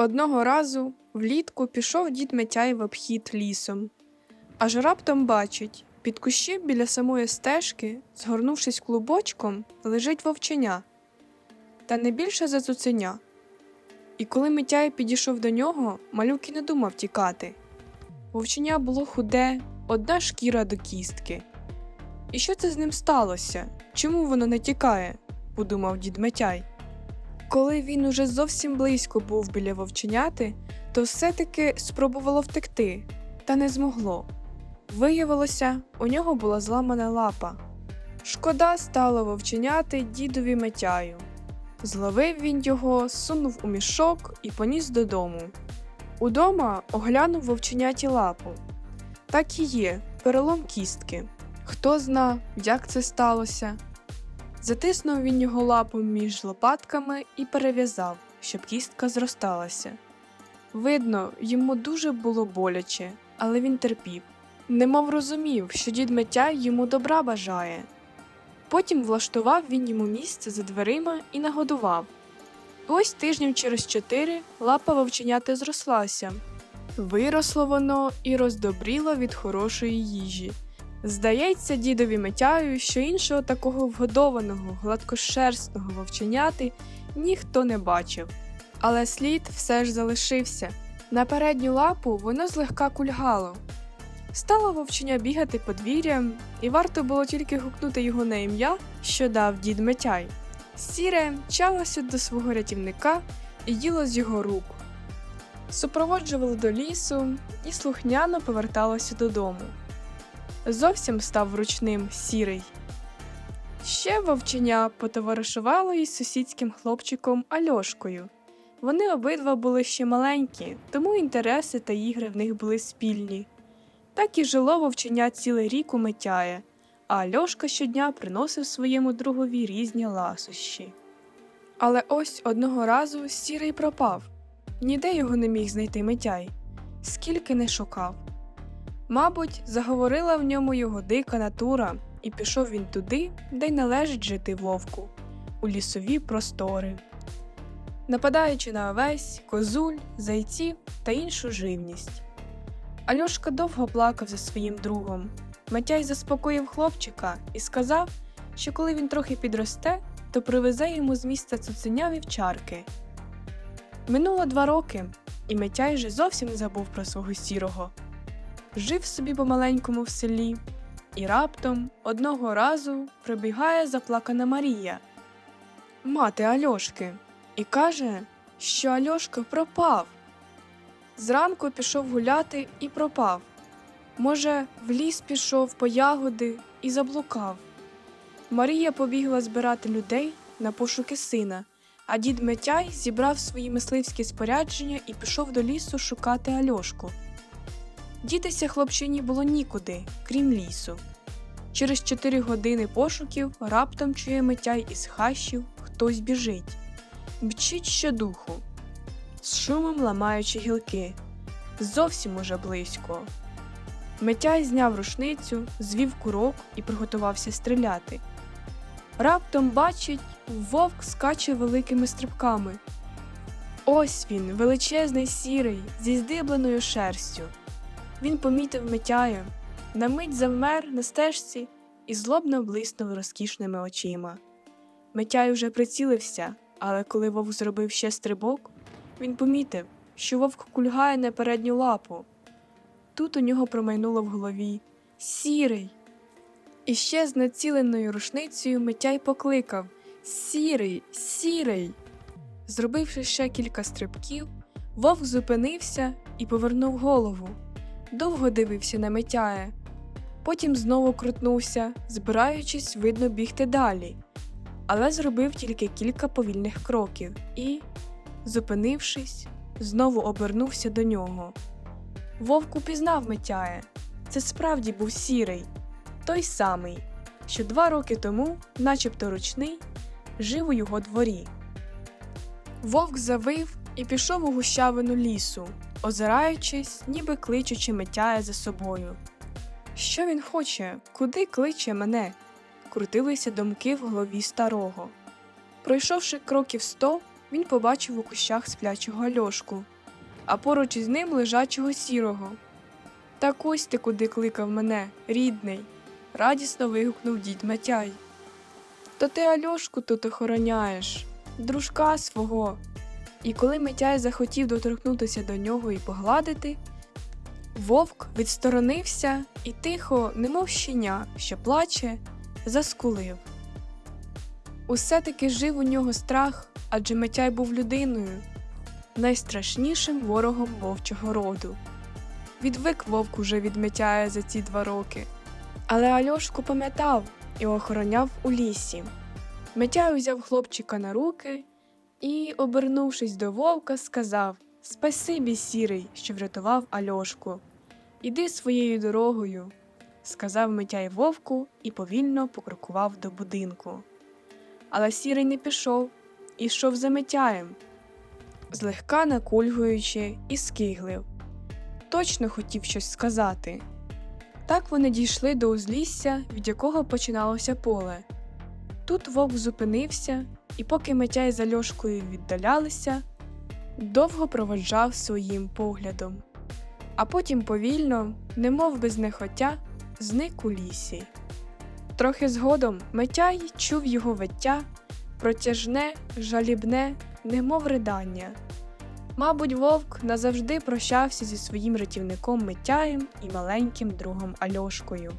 Одного разу влітку пішов дід Митяй в обхід лісом. Аж раптом бачить, під кущем біля самої стежки, згорнувшись клубочком, лежить вовченя, та не більше за цуценя. І коли Митяй підійшов до нього, малюк і не думав тікати. Вовченя було худе, одна шкіра до кістки. І що це з ним сталося? Чому воно не тікає? подумав дід Митяй. Коли він уже зовсім близько був біля вовченяти, то все-таки спробувало втекти, та не змогло. Виявилося, у нього була зламана лапа. Шкода стало вовченяти дідові Митяю. Зловив він його, сунув у мішок і поніс додому. Удома оглянув вовченяті лапу. Так і є, перелом кістки. Хто зна, як це сталося. Затиснув він його лапу між лопатками і перев'язав, щоб кістка зросталася. Видно, йому дуже було боляче, але він терпів. Немов розумів, що дід Митяй йому добра бажає. Потім влаштував він йому місце за дверима і нагодував. Ось тижнів через чотири лапа вовченяти зрослася. Виросло воно і роздобріло від хорошої їжі. Здається, дідові Митяю, що іншого такого вгодованого, гладкошерстного вовченяти ніхто не бачив. Але слід все ж залишився. На передню лапу воно злегка кульгало. Стало вовченя бігати подвір'ям, і варто було тільки гукнути його на ім'я, що дав дід Митяй. Сіре мчалося до свого рятівника і їло з його рук. Супроводжувало до лісу і слухняно поверталося додому. Зовсім став ручним сірий. Ще вовченя потоваришувало із сусідським хлопчиком Альошкою. Вони обидва були ще маленькі, тому інтереси та ігри в них були спільні. Так і жило вовченя цілий рік у Митяє, а Альошка щодня приносив своєму другові різні ласощі. Але ось одного разу сірий пропав. Ніде його не міг знайти Митяй, скільки не шукав. Мабуть, заговорила в ньому його дика натура, і пішов він туди, де й належить жити вовку, у лісові простори, нападаючи на овесь, козуль, зайців та іншу живність. Альошка довго плакав за своїм другом. Матяй заспокоїв хлопчика і сказав, що коли він трохи підросте, то привезе йому з міста цуценя вівчарки. Минуло два роки, і Митяй вже зовсім забув про свого сірого. Жив собі помаленькому в селі, і раптом одного разу прибігає заплакана Марія, мати Альошки, і каже, що Альошка пропав. Зранку пішов гуляти і пропав. Може, в ліс пішов по ягоди і заблукав. Марія побігла збирати людей на пошуки сина, а дід Митяй зібрав свої мисливські спорядження і пішов до лісу шукати Альошку. Дітися хлопчині було нікуди, крім лісу. Через чотири години пошуків раптом чує Митяй із хащів хтось біжить, мчить щодуху, з шумом ламаючи гілки. Зовсім уже близько. Митяй зняв рушницю, звів курок і приготувався стріляти. Раптом бачить, вовк скаче великими стрибками. Ось він, величезний сірий, зі здибленою шерстю. Він помітив Митяя, на мить завмер на стежці і злобно блиснув розкішними очима. Митяй уже прицілився, але коли вовк зробив ще стрибок, він помітив, що вовк кульгає на передню лапу. Тут у нього промайнуло в голові Сірий. І ще з націленою рушницею Митяй покликав Сірий, сірий. Зробивши ще кілька стрибків, вовк зупинився і повернув голову. Довго дивився на Митяя. Потім знову крутнувся, збираючись, видно, бігти далі. Але зробив тільки кілька повільних кроків і, зупинившись, знову обернувся до нього. Вовк упізнав Митяя. Це справді був сірий, той самий, що два роки тому, начебто ручний, жив у його дворі. Вовк завив і пішов у гущавину лісу, озираючись, ніби кличучи Митяя за собою. Що він хоче, куди кличе мене? крутилися думки в голові старого. Пройшовши кроків сто, він побачив у кущах сплячого Альошку, а поруч із ним лежачого сірого. Так ось ти куди кликав мене, рідний, радісно вигукнув дід Матяй. То ти Альошку тут охороняєш, дружка свого. І коли Митяй захотів доторкнутися до нього і погладити, вовк відсторонився і тихо, немов щеня, що плаче, заскулив. Усе таки жив у нього страх, адже Митяй був людиною, найстрашнішим ворогом вовчого роду. Відвик вовк уже від Митяя за ці два роки. Але Альошку пам'ятав і охороняв у лісі. Митяй узяв хлопчика на руки і, обернувшись до вовка, сказав Спасибі, сірий, що врятував Альошку. Іди своєю дорогою, сказав Митяй вовку і повільно покрокував до будинку. Але сірий не пішов і йшов за Митяєм, злегка накульгуючи і скиглив. Точно хотів щось сказати. Так вони дійшли до узлісся, від якого починалося поле. Тут вовк зупинився, і поки Митяй з Альошкою віддалялися, довго проводжав своїм поглядом, а потім повільно, немов без нехотя, зник у лісі. Трохи згодом Митяй чув його виття, протяжне, жалібне, немов ридання. Мабуть, вовк назавжди прощався зі своїм рятівником Митяєм і маленьким другом Альошкою.